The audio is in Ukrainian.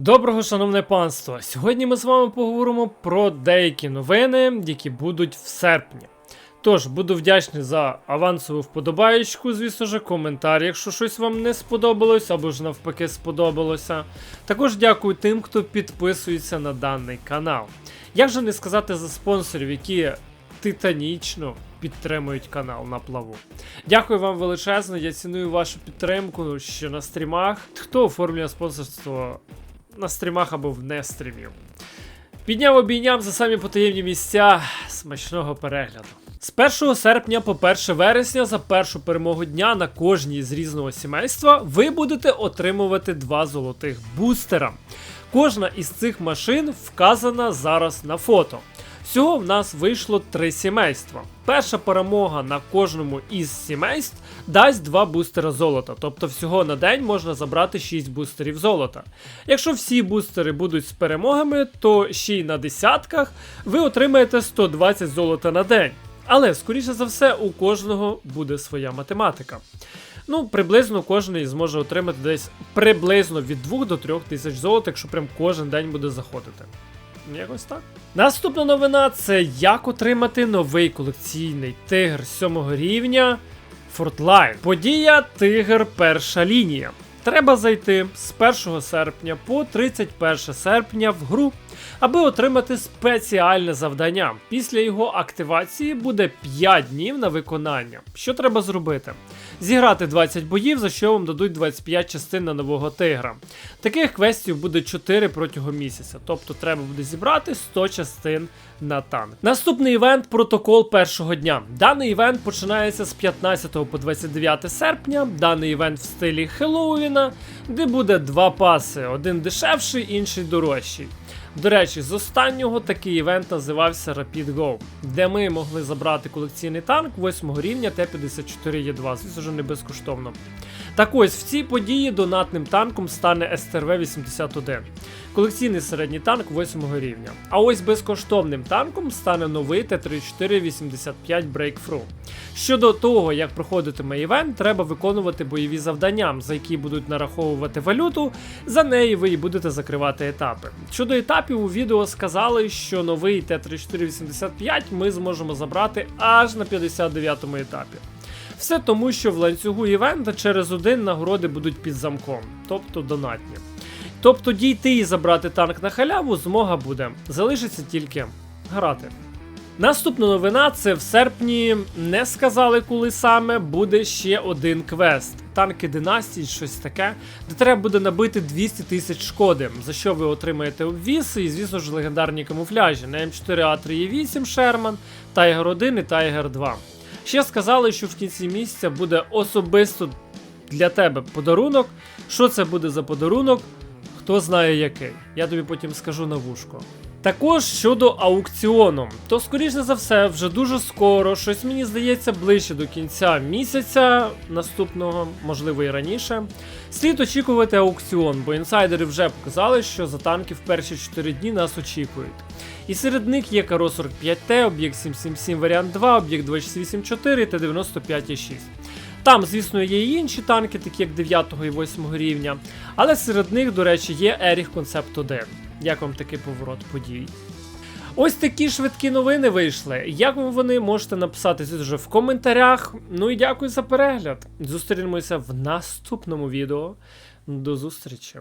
Доброго, шановне панство! Сьогодні ми з вами поговоримо про деякі новини, які будуть в серпні. Тож, буду вдячний за авансову вподобаєчку, звісно ж, коментар, якщо щось вам не сподобалось або ж навпаки сподобалося. Також дякую тим, хто підписується на даний канал. Як же не сказати за спонсорів, які титанічно підтримують канал на плаву. Дякую вам величезно, я ціную вашу підтримку ще на стрімах. Хто оформлює спонсорство на стрімах або вне стрімів. Підняв обійням за самі потаємні місця смачного перегляду. З 1 серпня по 1 вересня за першу перемогу дня на кожній з різного сімейства ви будете отримувати два золотих бустера. Кожна із цих машин вказана зараз на фото. Всього в нас вийшло три сімейства. Перша перемога на кожному із сімейств дасть два бустера золота, тобто всього на день можна забрати 6 бустерів золота. Якщо всі бустери будуть з перемогами, то ще й на десятках ви отримаєте 120 золота на день. Але, скоріше за все, у кожного буде своя математика. Ну, приблизно кожен зможе отримати десь приблизно від 2 до 3 тисяч золота, якщо прям кожен день буде заходити. Якось так. Наступна новина це як отримати новий колекційний тигр 7 рівня Fortline. Подія Тигр перша лінія. Треба зайти з 1 серпня по 31 серпня в гру, аби отримати спеціальне завдання. Після його активації буде 5 днів на виконання. Що треба зробити? Зіграти 20 боїв, за що вам дадуть 25 частин на нового тигра. Таких квестів буде 4 протягом місяця, тобто треба буде зібрати 100 частин на танк. Наступний івент протокол першого дня. Даний івент починається з 15 по 29 серпня. Даний івент в стилі Хеллоуіна, де буде два паси: один дешевший, інший дорожчий. До речі, з останнього такий івент називався Rapid Go, де ми могли забрати колекційний танк 8 рівня Т-54Е2, звісно вже не безкоштовно. Так ось в цій події донатним танком стане СТРВ-81, колекційний середній танк 8 рівня. А ось безкоштовним танком стане новий Т-3485 Breakthrough. Щодо того, як проходитиме івент, треба виконувати бойові завдання, за які будуть нараховувати валюту. За неї ви і будете закривати етапи. Щодо етапів, у відео сказали, що новий Т-3485 ми зможемо забрати аж на 59-му етапі. Все тому, що в ланцюгу івента через один нагороди будуть під замком, тобто донатні. Тобто дійти і забрати танк на халяву змога буде. Залишиться тільки грати. Наступна новина це в серпні не сказали, коли саме буде ще один квест. Танки династії, щось таке, де треба буде набити 200 тисяч шкоди, за що ви отримаєте обвіси і, звісно ж, легендарні камуфляжі на М4А3Е8 Шерман, Tiger 1 і Tiger 2. Ще сказали, що в кінці місяця буде особисто для тебе подарунок. Що це буде за подарунок? Хто знає який. Я тобі потім скажу на вушко. Також щодо аукціону, то скоріше за все, вже дуже скоро, щось мені здається, ближче до кінця місяця наступного, можливо і раніше. Слід очікувати аукціон, бо інсайдери вже показали, що за танки в перші 4 дні нас очікують. І серед них є Каро 45Т, об'єкт 777 варіант 2, об'єкт 2684 та 95,6. Там, звісно, є і інші танки, такі як 9 і 8 рівня, але серед них, до речі, є Еріх Концепт 1. Як вам такий поворот подій? Ось такі швидкі новини вийшли. Як вам вони можете написати тут вже в коментарях. Ну і дякую за перегляд. Зустрінемося в наступному відео. До зустрічі!